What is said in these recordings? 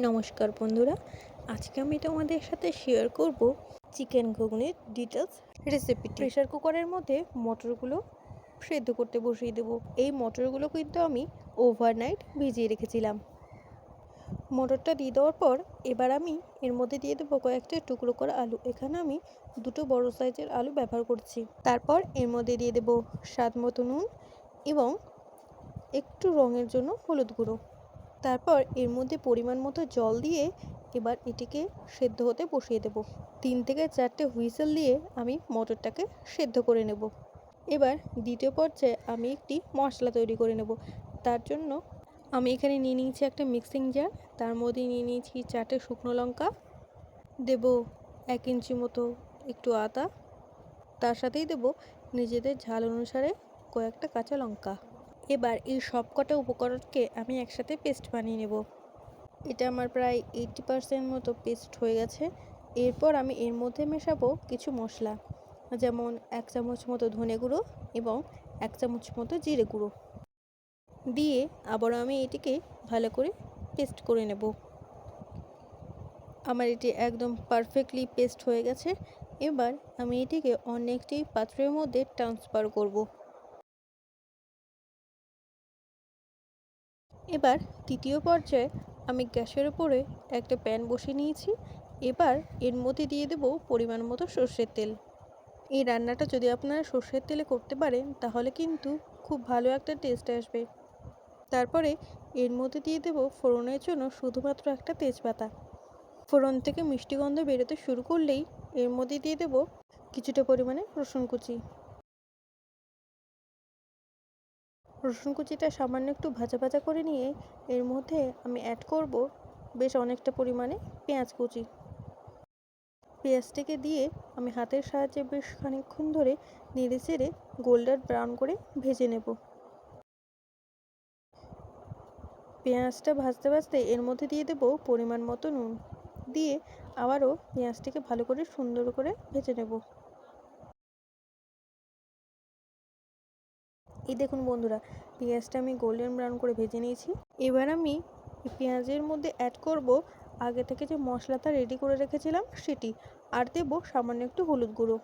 নমস্কার বন্ধুরা, আজকে আমি তোমাদের সাথে শেয়ার করব চিকেন ঘুগনির ডিটেলস রেসিপি প্রেশার কুকারের মধ্যে মটরগুলো সেদ্ধ করতে বসিয়ে দেবো। এই মটরগুলো কিন্তু আমি ওভারনাইট ভিজিয়ে রেখেছিলাম। মটরটা দিয়ে দেওয়ার পর এবার আমি এর মধ্যে দিয়ে দেবো কয়েকটা টুকরো করা আলু। এখানে আমি দুটো বড় সাইজের আলু ব্যবহার করছি। তারপর এর মধ্যে দিয়ে দেবো স্বাদ মতো নুন এবং একটু রঙের জন্য হলুদ গুঁড়ো। তারপর এর মধ্যে পরিমাণ মতো জল দিয়ে এবার এটিকে সেদ্ধ হতে বসিয়ে দেব। তিন থেকে চারটে হুইসেল দিয়ে আমি মটরটাকে সেদ্ধ করে নেব। এবার দ্বিতীয় পর্যায়ে আমি একটি মশলা তৈরি করে নেব। তার জন্য আমি এখানে নিয়ে নিয়েছি একটা মিক্সিং জার তার মধ্যে নিয়ে নিয়েছি চারটে শুকনো লঙ্কা। দেব এক ইঞ্চি মতো একটু আদা। তার সাথেই দেব নিজেদের ঝাল অনুসারে কয়েকটা কাঁচা লঙ্কা। এবার এই সব কটা উপকরণকে আমি একসাথে পেস্ট বানিয়ে নেব। এটা আমার প্রায় এইটটি পারসেন্ট মতো পেস্ট হয়ে গেছে। এরপর আমি এর মধ্যে মেশাবো কিছু মশলা, যেমন এক চামচ মতো ধনে গুঁড়ো এবং এক চামচ মতো জিরে গুঁড়ো। দিয়ে আবার আমি এটিকে ভালো করে পেস্ট করে নেব। আমার এটি একদম পারফেক্টলি পেস্ট হয়ে গেছে। এবার আমি এটিকে অন্য একটি পাত্রের মধ্যে ট্রান্সফার করব। এবার তৃতীয় পর্যায়ে আমি গ্যাসের উপরে একটা প্যান বসিয়ে নিয়েছি। এবার এর মধ্যে দিয়ে দেব পরিমাণ মতো সর্ষের তেল। এই রান্নাটা যদি আপনারা সর্ষের তেলে করতে পারেন, তাহলে কিন্তু খুব ভালো একটা টেস্ট আসবে। তারপরে এর মধ্যে দিয়ে দেব ফোড়নের জন্য শুধুমাত্র একটা তেজপাতা। ফোড়ন থেকে মিষ্টি গন্ধ বেরোতে শুরু করলেই এর মধ্যে দিয়ে দেব কিছুটা পরিমাণে রসুন কুচি। রসুন কুচিটা সামান্য একটু ভাজা ভাজা করে নিয়ে এর মধ্যে আমি অ্যাড করব বেশ অনেকটা পরিমাণে পেঁয়াজ কুচি। পেঁয়াজটাকে দিয়ে আমি হাতের সাহায্যে বেশ খানিকক্ষণ ধরে নেড়ে চেড়ে গোল্ডার ব্রাউন করে ভেজে নেব। পেঁয়াজটা ভাজতে ভাজতে এর মধ্যে দিয়ে দেব পরিমাণ মতো নুন। দিয়ে আবারও পেঁয়াজটিকে ভালো করে সুন্দর করে ভেজে নেব। এই দেখুন বন্ধুরা, পেঁয়াজটা আমি গোল্ডেন ব্রাউন করে ভেজে নিয়েছি। এবার আমি পেঁয়াজের মধ্যে অ্যাড করব আগে থেকে যে মশলাটা রেডি করে রেখেছিলাম সেটি, আর দেব সামান্য একটু হলুদ গুঁড়ো।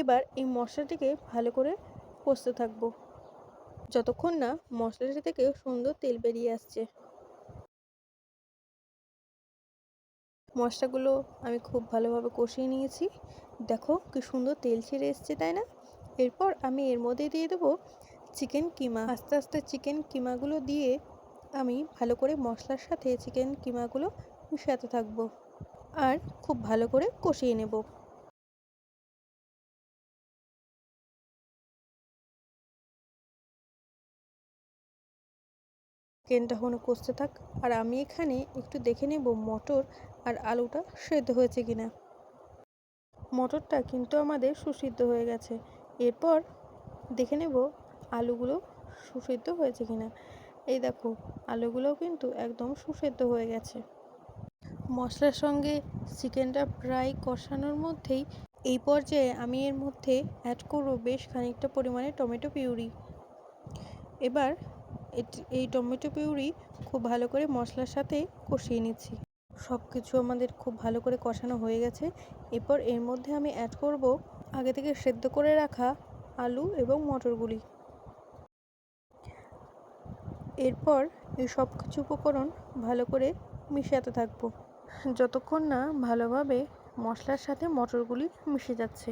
এবার এই মশলাটিকে ভালো করে কষতে থাকব। যতক্ষণ না মশলাটি থেকে সুন্দর তেল বেরিয়ে আসছে। মশলাগুলো আমি খুব ভালোভাবে কষিয়ে নিয়েছি। দেখো কি সুন্দর তেল ছেড়ে এসছে, তাই না? এরপর আমি এর মধ্যে দিয়ে দেবো চিকেন কিমা, আস্তে আস্তে চিকেন কিমাগুলো দিয়ে আমি ভালো করে মশলার সাথে চিকেন কিমাগুলো মিশাতে থাকব আর খুব ভালো করে কষিয়ে নেব। চিকেনটা হনো কষতে থাক আর আমি এখানে একটু দেখে নেব মটর আর আলুটা সেদ্ধ হয়েছে কিনা। মটরটা কিন্তু আমাদের সুসিদ্ধ হয়ে গেছে। এরপর দেখে নেব আলুগুলো সুসিদ্ধ হয়েছে কিনা? এই দেখো, আলুগুলোও কিন্তু একদম সুসেদ্ধ হয়ে গেছে। মশলার সঙ্গে চিকেনটা প্রায় কষানোর মধ্যেই এই পর্যায়ে আমি এর মধ্যে অ্যাড করব বেশ খানিকটা পরিমাণে টমেটো পিউরি। এবার এই টমেটো পিউরি খুব ভালো করে মশলার সাথে কষিয়ে নিচ্ছি। সব কিছু আমাদের খুব ভালো করে কষানো হয়ে গেছে। এরপর এর মধ্যে আমি অ্যাড করব আগে থেকে সেদ্ধ করে রাখা আলু এবং মটরগুলি। এরপর এই সব কিছু উপকরণ ভালো করে মিশাতে থাকব। যতক্ষণ না ভালোভাবে মশলার সাথে মটরগুলি মিশে যাচ্ছে।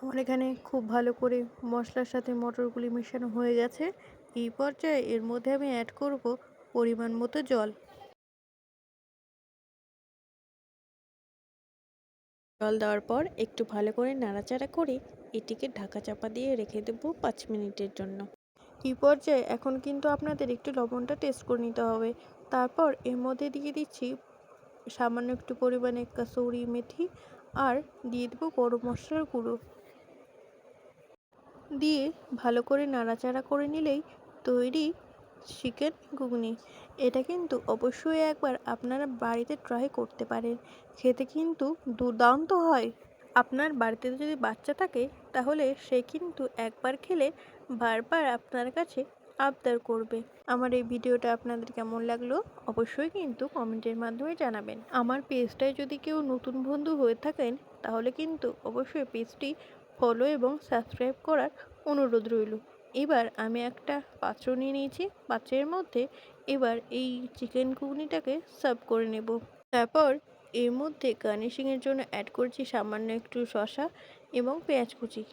আমার এখানে খুব ভালো করে মশলার সাথে মটরগুলি মেশানো হয়ে গেছে। এই পর্যায়ে এর মধ্যে আমি অ্যাড করব পরিমাণ মতো জল। জল দেওয়ার পর একটু ভালো করে নাড়াচাড়া করে এটিকে ঢাকা চাপা দিয়ে রেখে দেবো পাঁচ মিনিটের জন্য। এই পর্যায়ে এখন কিন্তু আপনাদের একটু লবণটা টেস্ট করে নিতে হবে। তারপর এর মধ্যে দিয়ে দিচ্ছি সামান্য একটু পরিমাণে কাসৌরি মেথি আর দিয়ে দেবো গরম মশলার গুঁড়ো। দিয়ে ভালো করে নাড়াচাড়া করে নিলেই তৈরি চিকেন ঘুগনি। এটা কিন্তু অবশ্যই একবার আপনারা বাড়িতে ট্রাই করতে পারেন। খেতে কিন্তু দুর্দান্ত হয়। আপনার বাড়িতে যদি বাচ্চা থাকে তাহলে সে কিন্তু একবার খেলে বারবার আপনার কাছে আবদার করবে। আমার এই ভিডিওটা আপনাদের কেমন লাগল অবশ্যই কিন্তু কমেন্টের মাধ্যমে জানাবেন। আমার পেজটায় যদি কেউ নতুন বন্ধু হয়ে থাকেন, তাহলে কিন্তু অবশ্যই পেজটি ফলো এবং সাবস্ক্রাইব করার অনুরোধ রইল। এবার আমি একটা পাত্র নিয়ে নিয়েছি। পাত্রের মধ্যে এবার এই চিকেন ঘুগনিটাকে সার্ভ করে নেব। তারপর এর মধ্যে গার্নিশিংয়ের জন্য অ্যাড করছি সামান্য একটু শসা এবং পেঁয়াজ কুচি।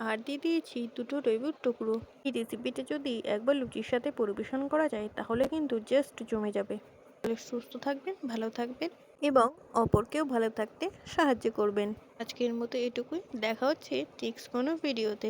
আর দিয়ে দিয়েছি দুটো রেবুর টুকরো। এই রেসিপিটা যদি একবার লুচির সাথে পরিবেশন করা যায়, তাহলে কিন্তু জাস্ট জমে যাবে। তাহলে সুস্থ থাকবেন, ভালো থাকবেন এবং অপরকেও ভালো থাকতে সাহায্য করবেন। আজকের মতো এটুকুই। দেখা হচ্ছে নেক্সট কোনো ভিডিওতে